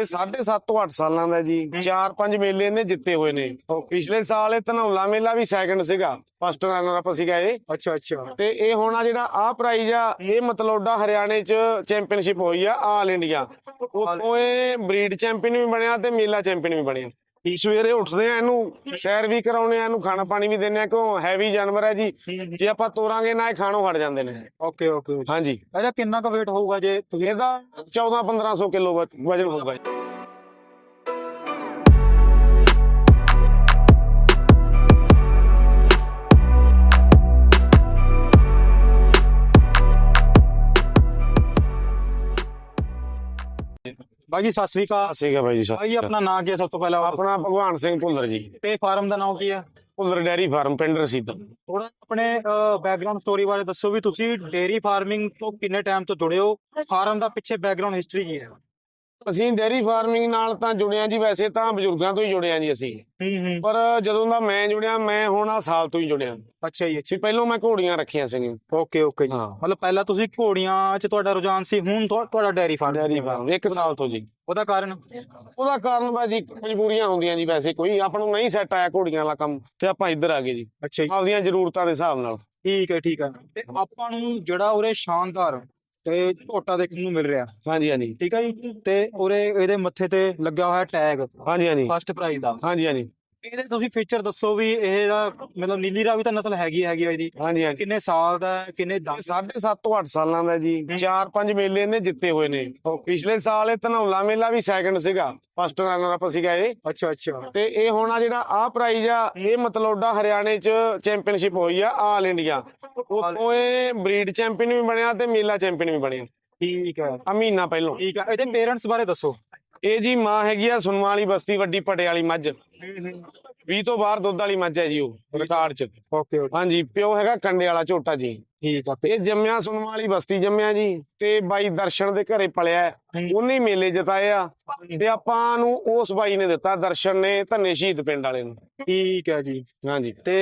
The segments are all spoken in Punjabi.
ਇਹ 7.5 ਤੋਂ 8 ਸਾਲਾਂ ਦਾ ਜੀ। 4-5 ਮੇਲੇ ਨੇ ਜਿੱਤੇ ਹੋਏ ਨੇ। ਪਿਛਲੇ ਸਾਲ ਇਹ ਧਨੌਲਾ ਮੇਲਾ ਵੀ ਸੈਕੰਡ ਸੀਗਾ। ਫਸਟ ਰਨਰ ਅਪ ਸੀਗਾ ਇਹ ਅੱਛਾ ਅੱਛਾ। ਤੇ ਇਹ ਹੁਣ ਆ ਜਿਹੜਾ ਆ ਪ੍ਰਾਈਜ਼ ਆ ਇਹ ਮਤਲਬਾ ਹਰਿਆਣੇ ਚ ਚੈਂਪੀਅਨਸ਼ਿਪ ਹੋਈ ਆ ਆਲ ਇੰਡੀਆ ਉਤੋਂ ਇਹ ਬਰੀਡ ਚੈਂਪੀਅਨ ਵੀ ਬਣਿਆ ਤੇ ਮੇਲਾ ਚੈਂਪੀਅਨ ਵੀ ਬਣਿਆ। ਸਵੇਰੇ ਉੱਠਦੇ ਆ ਇਹਨੂੰ ਸੈਰ ਵੀ ਕਰਾਉਣੇ ਆ ਇਹਨੂੰ ਖਾਣਾ ਪਾਣੀ ਵੀ ਦਿੰਦੇ ਆ ਕਿਉਂ ਹੈਵੀ ਜਾਨਵਰ ਹੈ ਜੀ। ਜੇ ਆਪਾਂ ਤੋਰਾਂਗੇ ਨਾ ਇਹ ਖਾਣੋਂ ਹਟ ਜਾਂਦੇ ਨੇ। Okay okay. ਹਾਂਜੀ। ਇਹਦਾ ਕਿੰਨਾ ਕੁ weight ਹੋਊਗਾ ਜੇ ਇਹਦਾ 14-1500 ਕਿਲੋ ਵਜਨ ਹੋਊਗਾ ਜੀ। ਬਾਈ ਜੀ ਸਤਿ ਸ੍ਰੀ ਅਕਾਲ। ਸੀਗਾ ਬਾਈ ਜੀ ਬਾਈ ਜੀ ਆਪਣਾ ਨਾਂ ਕੀ ਹੈ ਸਭ ਤੋਂ ਪਹਿਲਾਂ? ਆਪਣਾ ਭਗਵਾਨ ਸਿੰਘ ਭੁੱਲਰ ਜੀ। ਤੇ ਫਾਰਮ ਦਾ ਨਾਮ ਕੀ ਹੈ? ਭੁੱਲਰ ਡੈਰੀ ਫਾਰਮ ਪਿੰਡ ਰਸੀਦ। ਥੋੜਾ ਆਪਣੇ ਬੈਕਗ੍ਰਾਉਂਡ ਸਟੋਰੀ ਬਾਰੇ ਦੱਸੋ ਵੀ ਤੁਸੀਂ ਡੇਅਰੀ ਫਾਰਮਿੰਗ ਤੋਂ ਕਿੰਨੇ ਟਾਈਮ ਤੋਂ ਜੁੜੇ ਹੋ? ਫਾਰਮ ਦਾ ਪਿੱਛੇ ਬੈਕਗ੍ਰਾਉਂਡ ਹਿਸਟਰੀ ਕੀ ਹੈ? ਅਸੀਂ ਡੈਰੀ ਫਾਰਮਿੰਗ ਨਾਲ ਤਾਂ ਜੁੜੇ ਆ ਜੀ ਵੈਸੇ ਤਾਂ ਬਜ਼ੁਰਗਾਂ ਤੋਂ ਹੀ ਜੁੜੇ ਆ ਜੀ ਅਸੀਂ। ਹੂੰ ਹੂੰ। ਪਰ ਜਦੋਂ ਦਾ ਮੈਂ ਜੁੜਿਆ ਮੈਂ ਹੁਣ ਆ ਸਾਲ ਤੋਂ ਹੀ ਜੁੜਿਆ। ਅੱਛਾ ਜੀ ਅੱਛਾ। ਸੀ ਪਹਿਲਾਂ ਮੈਂ ਘੋੜੀਆਂ ਰੱਖੀਆਂ ਸੀਗੀਆਂ। ਓਕੇ ਓਕੇ ਜੀ। ਹਾਂ। ਮਤਲਬ ਪਹਿਲਾਂ ਤੁਸੀਂ ਘੋੜੀਆਂ 'ਚ ਤੁਹਾਡਾ ਰੁਝਾਨ ਸੀ ਹੁਣ ਤੁਹਾ- ਤੁਹਾਡਾ ਡੇਅਰੀ ਫਾਰਮ ਡੈਰੀ ਫਾਰਮ ਇੱਕ ਸਾਲ ਤੋਂ ਜੀ। ਉਹਦਾ ਕਾਰਨ? ਉਹਦਾ ਕਾਰਨ ਬਾਜੀ ਮਜਬੂਰੀਆਂ ਹੁੰਦੀਆਂ ਜੀ ਵੈਸੇ ਕੋਈ। ਆਪਾਂ ਨੂੰ ਨਹੀਂ ਸੈੱਟ ਆਇਆ ਘੋੜੀਆਂ ਵਾਲਾ ਕੰਮ ਤੇ ਆਪਾਂ ਇੱਧਰ ਆ ਗਏ ਜੀ। ਅੱਛਾ ਜੀ। ਆਪਦੀਆਂ ਜ਼ਰੂਰਤਾਂ ਦੇ ਹਿਸਾਬ ਨਾਲ। ਠੀਕ ਹੈ ਠੀਕ ਹੈ। ਤੇ ਆਪਾਂ ਨੂੰ ਜਿਹੜਾ ਉਰੇ ਸ਼ਾਨਦਾਰ ਤੇ ਝੋਟਾ ਦੇਖਣ ਨੂੰ ਮਿਲ ਰਿਹਾ। ਹਾਂਜੀ ਹਾਂਜੀ। ਠੀਕ ਹੈ ਜੀ? ਤੇ ਉਰੇ ਇਹਦੇ ਮੱਥੇ ਤੇ ਲੱਗਿਆ ਹੋਇਆ ਟੈਗ ਹਾਂਜੀ ਹਾਂਜੀ। ਫਸਟ ਪ੍ਰਾਈਜ਼ ਦਾ। ਹਾਂਜੀ ਹਾਂਜੀ। ਇਹਦੇ ਤੁਸੀਂ ਫੀਚਰ ਦੱਸੋ ਵੀ ਇਹ ਦਾ ਮਤਲਬ ਨੀਲੀ ਰਾਵੀ ਤਾਂ ਨਸਲ ਹੈਗੀ ਹੈਗੀ ਆ ਇਹਦੀ। ਹਾਂਜੀ ਹਾਂਜੀ। ਕਿੰਨੇ ਸਾਲ ਦਾ ਹੈ, ਕਿੰਨੇ ਦੰਦ 7.5 ਤੋਂ 8 ਸਾਲਾਂ ਦਾ ਜੀ। 4-5 ਮੇਲੇ ਨੇ ਜਿੱਤੇ ਹੋਏ ਨੇ। ਪਿਛਲੇ ਸਾਲ ਇਹ ਧਨੌਲਾ ਮੇਲਾ ਵੀ ਸੈਕੰਡ ਸੀਗਾ। ਫਸਟ ਰਨਰ ਅਪ ਸੀਗਾ ਇਹ। ਅੱਛਾ ਅੱਛਾ। ਤੇ ਇਹ ਹੁਣ ਆ ਜਿਹੜਾ ਆ ਪ੍ਰਾਈਜ਼ ਆ ਇਹ ਮਤਲਬਾ ਹਰਿਆਣੇ ਚ ਚੈਂਪੀਅਨਸ਼ਿਪ ਹੋਈ ਆ ਆਲ ਇੰਡੀਆ ਉਤੋਂ ਇਹ ਬਰੀਡ ਚੈਂਪੀਅਨ ਵੀ ਬਣਿਆ ਤੇ ਮੇਲਾ ਚੈਂਪੀਅਨ ਵੀ ਬਣਿਆ। ਠੀਕ ਹੈ ਆ ਮਹੀਨਾ ਪਹਿਲਾਂ। ਠੀਕ ਹੈ ਇਹਦੇ ਪੇਰੈਂਟਸ ਬਾਰੇ ਦੱਸੋ। ਇਹ ਜੀ ਮਾਂ ਹੈਗੀ ਆ ਸੁਨਮਾ ਵਾਲੀ ਬਸਤੀ ਵੱਡੀ ਪਟੇ ਵਾਲੀ ਮੱਝ। 20 ਤੋਂ ਬਾਹਰ ਦੁੱਧ ਵਾਲੀ ਮੱਝ ਹੈ ਜੀ ਉਹ ਰਿਕਾਰਡ ਚ। ਓਕੇ। ਹਾਂਜੀ ਪਿਓ ਹੈਗਾ ਕੰਡੇ ਵਾਲਾ ਝੋਟਾ ਜੀ। ਠੀਕ ਆ ਇਹ ਜੰਮਿਆ ਸੁਨਮਾ ਵਾਲੀ ਬਸਤੀ ਜੰਮਿਆ ਜੀ ਤੇ ਬਾਈ ਦਰਸ਼ਨ ਦੇ ਘਰੇ ਪਲਿਆ ਹੈ। ਉਹਨੇ ਹੀ ਮੇਲੇ ਜਿਤਾਏ ਆ ਤੇ ਆਪਾਂ ਨੂੰ ਉਸ ਬਾਈ ਨੇ ਦਿੱਤਾ ਦਰਸ਼ਨ ਨੇ ਧੰਨੇ ਸ਼ਹੀਦ ਪਿੰਡ ਵਾਲੇ ਨੂੰ। ਠੀਕ ਹੈ ਜੀ। ਹਾਂਜੀ। ਤੇ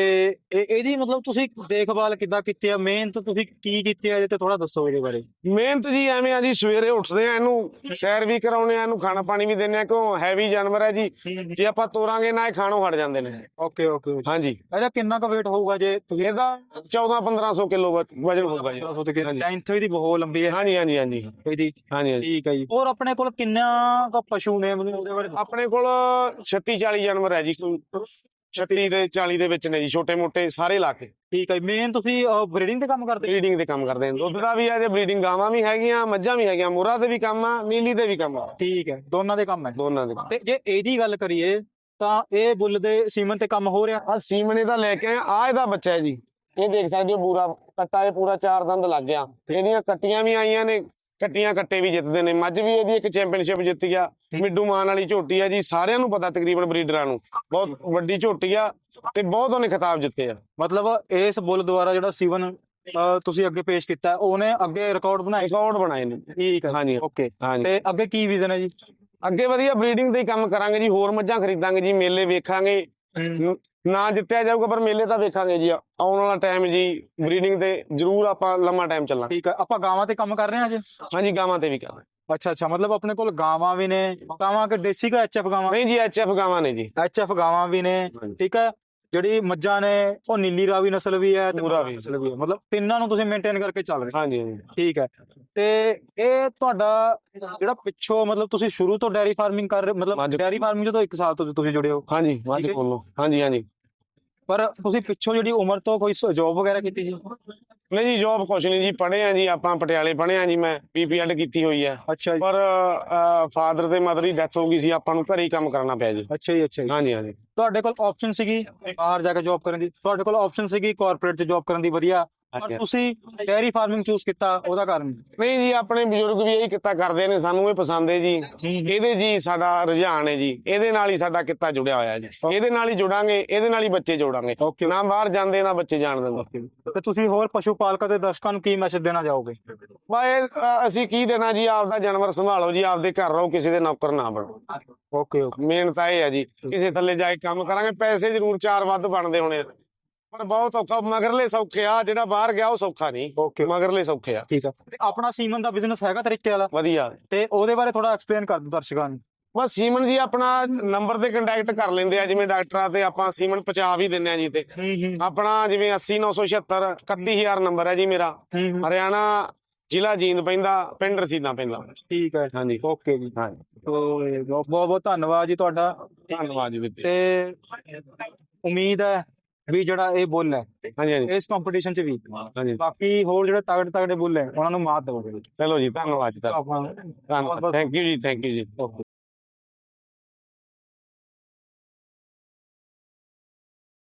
ਇਹ ਇਹਦੀ ਮਤਲਬ ਤੁਸੀਂ ਦੇਖਭਾਲ ਕਿੱਦਾਂ ਕੀਤੀ ਆ? ਮਿਹਨਤ ਤੁਸੀਂ ਕੀ ਕੀਤੀ ਆ ਇਹਦੇ ਤੇ ਥੋੜਾ ਦੱਸੋ ਇਹਦੇ ਬਾਰੇ। ਮਿਹਨਤ ਜੀ ਐਵੇਂ ਆ ਜੀ ਸਵੇਰੇ ਉੱਠਦੇ ਆ ਇਹਨੂੰ ਸੈਰ ਵੀ ਕਰਾਉਣੇ ਆ ਇਹਨੂੰ ਖਾਣਾ ਪਾਣੀ ਵੀ ਦਿੰਦੇ ਆ ਕਿਉਂ ਹੈਵੀ ਜਾਨਵਰ ਹੈ ਜੀ। ਜੇ ਆਪਾਂ ਤੋਰਾਂਗੇ ਨਾ ਇਹ ਖਾਣੋਂ ਹਟ ਜਾਂਦੇ ਨੇ। Okay okay. ਹਾਂਜੀ। ਇਹਦਾ ਕਿੰਨਾ ਕੁ weight ਹੋਊਗਾ ਜੇ ਤੁਸੀਂ ਇਹਦਾ 14-1500 ਕਿਲੋ ਵਜਨ ਹੋਊਗਾ ਜੀ ਦੱਸੋ ਤੇ ਲੈਂਥ ਇਹਦੀ ਬਹੁਤ ਲੰਬੀ ਹੈ। ਹਾਂਜੀ ਹਾਂਜੀ ਹਾਂਜੀ। ਇਹਦੀ ਹਾਂਜੀ ਹਾਂਜੀ। ਠੀਕ ਹੈ ਜੀ। ਹੋਰ ਆਪਣੇ ਕੋਲ ਕਿੰਨਾ ਕੁ ਪਸ਼ੂ ਨੇ ਮੈਨੂੰ ਉਹਦੇ ਬਾਰੇ। ਆਪਣੇ ਕੋਲ 36 40 ਜਾਨਵਰ ਹੈ ਜੀ। ਕੋਈ 36 ਦੇ 40 ਦੇ ਵਿੱਚ ਨੇ ਜੀ ਛੋਟੇ ਮੋਟੇ ਸਾਰੇ ਲਾ ਕੇ। ਠੀਕ ਹੈ ਮੇਨ ਤੁਸੀਂ ਬਰੀਡਿੰਗ ਤੇ ਕੰਮ ਕਰਦੇ? ਬਰੀਡਿੰਗ ਦੇ ਕੰਮ ਕਰਦੇ ਦੁੱਧ ਦਾ ਵੀ ਆ ਜੇ ਬਰੀਡਿੰਗ ਗਾਵਾਂ ਵੀ ਹੈਗੀਆਂ ਮੱਝਾਂ ਵੀ ਹੈਗੀਆਂ ਮੁਰਾ ਤੇ ਵੀ ਕੰਮ ਆ ਨੀਲੀ ਤੇ ਵੀ ਕੰਮ ਆ। ਠੀਕ ਹੈ ਦੋਨਾਂ ਦੇ ਕੰਮ ਹੈ। ਦੋਨਾਂ ਦੇ ਤੇ ਜੇ ਇਹਦੀ ਗੱਲ ਕਰੀਏ ਤਾਂ ਇਹ ਬੁੱਲ ਦੇ ਸੀਮਨ ਤੇ ਕੰਮ ਹੋ ਰਿਹਾ? ਆ ਸੀਮਨੇ ਦਾ ਲੈ ਕੇ ਆਏ ਆ ਇਹਦਾ ਬੱਚਾ ਹੈ ਜੀ। ਇਹ ਦੇਖ ਸਕਦੇ ਹੋ ਪੂਰਾ ਕੱਟਾ ਇਹ ਪੂਰਾ ਚਾਰ ਦੰਦ ਲੱਗ ਗਿਆ। ਇਹਦੀਆਂ ਕੱਟੀਆਂ ਵੀ ਆਈਆਂ ਨੇ ਕੱਟੀਆਂ ਕੱਟੇ ਵੀ ਜਿੱਤਦੇ ਨੇ। ਮੱਝ ਵੀ ਇਹਦੀ ਇੱਕ ਚੈਂਪੀਅਨਸ਼ਿਪ ਜਿੱਤ ਗਿਆ। ਮਿੱਡੂ ਮਾਨ ਵਾਲੀ ਝੋਟੀ ਆ ਜੀ ਸਾਰਿਆਂ ਨੂੰ ਪਤਾ ਤਕਰੀਬਨ ਬਰੀਡਰਾਂ ਨੂੰ। ਬਹੁਤ ਵੱਡੀ ਝੋਟੀ ਆ ਤੇ ਬਹੁਤ ਉਹਨੇ ਖਿਤਾਬ ਜਿੱਤੇ ਆ। ਮਤਲਬ ਇਸ ਬੁੱਲ ਦੁਆਰਾ ਜਿਹੜਾ ਸੀਵਨ ਤੁਸੀਂ ਅੱਗੇ ਪੇਸ਼ ਕੀਤਾ ਉਹਨੇ ਅੱਗੇ ਰਿਕਾਰਡ ਬਣਾਏ? ਰਿਕਾਰਡ ਬਣਾਏ ਨੇ। ਠੀਕ ਹੈ ਹਾਂਜੀ। ਓਕੇ ਹਾਂਜੀ। ਤੇ ਅੱਗੇ ਕੀ ਵਿਜ਼ਨ ਹੈ ਜੀ? ਅੱਗੇ ਵਧੀਆ ਬਰੀਡਿੰਗ ਦੇ ਕੰਮ ਕਰਾਂਗੇ ਜੀ ਹੋਰ ਮੱਝਾਂ ਖਰੀਦਾਂਗੇ ਜੀ ਮੇਲੇ ਵੇਖਾਂਗੇ। ਨ- ਜਿੱਤਿਆ ਜਾਊਗਾ ਪਰ ਮੇਲੇ ਤਾਂ ਵੇਖਾਂਗੇ ਜੀ ਆਉਣ ਵਾਲਾ ਟਾਈਮ ਜੀ ਬਰੀਡਿੰਗ ਤੇ ਜ਼ਰੂਰ ਆਪਾਂ ਲੰਮਾ ਟਾਈਮ ਚੱਲਾਂਗੇ। ਠੀਕ ਹੈ ਆਪਾਂ ਗਾਵਾਂ ਤੇ ਕੰਮ ਕਰ ਰਹੇ ਹਾਂ ਅੱਜ? ਹਾਂਜੀ ਗਾਵਾਂ ਤੇ ਵੀ ਕਰਾਂਗੇ ਅੱਛਾ ਅੱਛਾ ਮਤਲਬ ਆਪਣੇ ਕੋਲ ਗਾਵਾਂ ਵੀ ਨੇ ਗਾਵਾਂ ਕਿ ਦੇਸੀ ਕਾ ਐਚਐਫ ਗਾਵਾਂ? ਨਹੀਂ ਜੀ ਐਚਐਫ ਗਾਵਾਂ ਨੇ ਜੀ। ਐਚਐਫ ਗਾਵਾਂ ਵੀ ਨੇ ਠੀਕ ਹੈ ਜਿਹੜੀ ਮੱਝਾਂ ਨੇ ਉਹ ਨੀਲੀ ਰਾਵੀ ਨਸਲ ਵੀ ਹੈ ਤੇ ਪੂਰਾ ਵੀ। ਨਸਲ ਵੀ ਹੈ। ਮਤਲਬ ਤਿੰਨਾਂ ਨੂੰ ਤੁਸੀਂ ਮੇਨਟੇਨ ਕਰਕੇ ਚੱਲ ਰਹੇ ਹਾਂਜੀ ਹਾਂਜੀ। ਠੀਕ ਹੈ ਤੇ ਇਹ ਤੁਹਾਡਾ ਜਿਹੜਾ ਪਿੱਛੋਂ ਮਤਲਬ ਤੁਸੀਂ ਸ਼ੁਰੂ ਤੋਂ ਡੈਰੀ ਫਾਰਮਿੰਗ ਕਰ ਰਹੇ ਮਤਲਬ ਡੈਰੀ ਫਾਰਮਿੰਗ ਜਦੋਂ 1 ਸਾਲ ਤੋਂ ਤੁਸੀਂ ਜੁੜੇ ਹੋ। ਹਾਂਜੀ ਮੱਝ। ਖੋਲੋ। ਹਾਂਜੀ ਹਾਂਜੀ। ਪਰ ਤੁਸੀਂ ਪਿੱਛੋਂ ਜਿਹੜੀ ਉਮਰ ਤੋਂ ਕੋਈ ਜੌਬ ਵਗੈਰਾ ਕੀਤੀ ਸੀ? ਨਹੀਂ ਜੀ ਜੋਬ ਕੁਛ ਨਹੀਂ ਜੀ ਪੜ੍ਹੇ ਆ ਜੀ ਆਪਾਂ ਪਟਿਆਲੇ ਪੜ੍ਹੇ ਆ ਜੀ ਮੈਂ ਬੀਪੀਐਡ ਕੀਤੀ ਹੋਈ ਹੈ। ਅੱਛਾ ਜੀ। ਪਰ ਫਾਦਰ ਤੇ ਮਦਰ ਦੀ ਡੈਥ ਹੋ ਗਈ ਸੀ ਆਪਾਂ ਨੂੰ ਘਰੇ ਹੀ ਕੰਮ ਕਰਨਾ ਪਿਆ ਜੀ। ਅੱਛਾ ਜੀ ਅੱਛਾ ਜੀ। ਹਾਂਜੀ ਹਾਂਜੀ। ਤੁਹਾਡੇ ਕੋਲ ਆਪਸ਼ਨ ਸੀਗੀ ਬਾਹਰ ਜਾ ਕੇ ਜੌਬ ਕਰਨ ਦੀ? ਤੁਹਾਡੇ ਕੋਲ ਆਪਸ਼ਨ ਸੀਗੀ ਕਾਰਪੋਰੇਟ 'ਚ ਜੌਬ ਕਰਨ ਦੀ ਵਧੀਆ ਪਰ। ਤੁਸੀਂ ਡੈਰੀ ਫਾਰਮਿੰਗ ਚੂਜ਼ ਕੀਤਾ ਉਹਦਾ ਕਾਰਨ ਨਹੀਂ ਜੀ ਆਪਣੇ ਬਜ਼ੁਰਗ ਵੀ ਇਹੀ ਕਿੱਤਾ ਕਰਦੇ ਨੇ ਸਾਨੂੰ ਇਹ ਪਸੰਦ ਹੈ ਜੀ। ਇਹਦੇ ਜੀ ਸਾਡਾ ਰੁਝਾਨ ਹੈ ਜੀ। ਇਹਦੇ ਨਾਲ ਹੀ ਸਾਡਾ ਕਿੱਤਾ ਜੁੜਿਆ ਹੋਇਆ ਜੀ। ਇਹਦੇ ਨਾਲ ਹੀ ਜੁੜਾਂਗੇ ਇਹਦੇ ਨਾਲ ਹੀ ਬੱਚੇ ਜੋੜਾਂਗੇ। ਨਾ ਬਾਹਰ ਜਾਂਦੇ ਨਾ ਬੱਚੇ ਜਾਣ ਦਿੰਦੇ। ਤੇ ਤੁਸੀਂ ਹੋਰ ਪਸ਼ੂ ਪਾਲਕਾਂ ਦੇ ਦਰਸ਼ਕਾਂ ਨੂੰ ਕੀ ਮੈਸੇਜ ਦੇਣਾ ਚਾਹੋਗੇ? ਅ, ਅਸੀਂ ਕੀ ਦੇਣਾ ਜੀ ਆਪਦਾ ਜਾਨਵਰ ਸੰਭਾਲੋ ਜੀ ਆਪਦੇ ਘਰ ਰਹੋ ਕਿਸੇ ਦੇ ਨੌਕਰ ਨਾ ਬਣੋ। Okay okay. ਮੇਨ ਤਾਂ ਇਹ ਹੈ ਜੀ ਕਿਸੇ ਥੱਲੇ ਜਾ ਕੇ ਕੰਮ ਕਰਾਂਗੇ ਪੈਸੇ ਜ਼ਰੂਰ ਚਾਰ ਵੱਧ ਬਣਦੇ ਹੋਣੇ। ਆ। ਪਰ ਬਹੁਤ ਔਖਾ ਮਗਰਲੇ ਸੌਖੇ ਆ ਜਿਹੜਾ ਬਾਹਰ ਗਿਆ ਉਹ ਸੌਖਾ ਨਹੀਂ। ਓਕੇ ਮਗਰਲੇ ਸੌਖੇ ਆ। ਠੀਕ ਆ। ਤੇ ਆਪਣਾ ਸੀਮਨ ਦਾ ਬਿਜ਼ਨਸ ਹੈਗਾ ਤਰੀਕੇ ਵਾਲਾ? ਵਧੀਆ। ਤੇ ਉਹਦੇ ਬਾਰੇ ਥੋੜਾ ਐਕਸਪਲੇਨ ਕਰ ਦਿਓ ਦਰਸ਼ਕਾਂ ਨੂੰ। ਬਸ ਸੀਮਨ ਜੀ ਆਪਣਾ ਨੰਬਰ ਤੇ ਕੰਟੈਕਟ ਕਰ ਲੈਂਦੇ ਆ ਜਿਵੇਂ ਡਾਕਟਰਾਂ ਤੇ ਆਪਾਂ ਸੀਮਨ ਪਹੁੰਚਾ ਵੀ ਦਿੰਨੇ ਆ ਜੀ ਤੇ। ਹੂੰ ਹੂੰ। ਆਪਣਾ ਜਿਵੇਂ 80976 31000 ਨੰਬਰ ਹੈ ਜੀ ਮੇਰਾ। ਹੂੰ ਹਰਿਆਣਾ ਜ਼ਿਲ੍ਹਾ ਜੀਂਦ ਪੈਂਦਾ ਪਿੰਡ ਰਸੀਦਾਂ ਪੈਂਦਾ। ਠੀਕ ਹੈ ਹਾਂਜੀ। ਓਕੇ ਜੀ। ਤੋ ਬਹੁਤ ਬਹੁਤ ਧੰਨਵਾਦ ਜੀ ਤੁਹਾਡਾ। ਧੰਨਵਾਦ ਜੀ। ਤੇ ਉਮੀਦ ਹੈ ਵੀ ਜਿਹੜਾ ਇਹ ਬੁੱਲ ਹੈ ਹਾਂਜੀ ਹਾਂਜੀ। ਇਸ ਕੰਪੀਟੀਸ਼ਨ ਚ ਵੀ। ਹਾਂਜੀ। ਬਾਕੀ ਹੋਰ ਜਿਹੜੇ ਤਗੜੇ ਤਗੜੇ ਬੁੱਲ ਹੈ ਉਹਨਾਂ ਨੂੰ ਮਾਤ ਦੇਵੋਗੇ। ਚਲੋ ਜੀ ਧੰਨਵਾਦ ਜੀ ਧੰਨਵਾਦ। ਥੈਂਕ ਯੂ ਜੀ ਥੈਂਕ ਯੂ ਜੀ। ਓਕੇ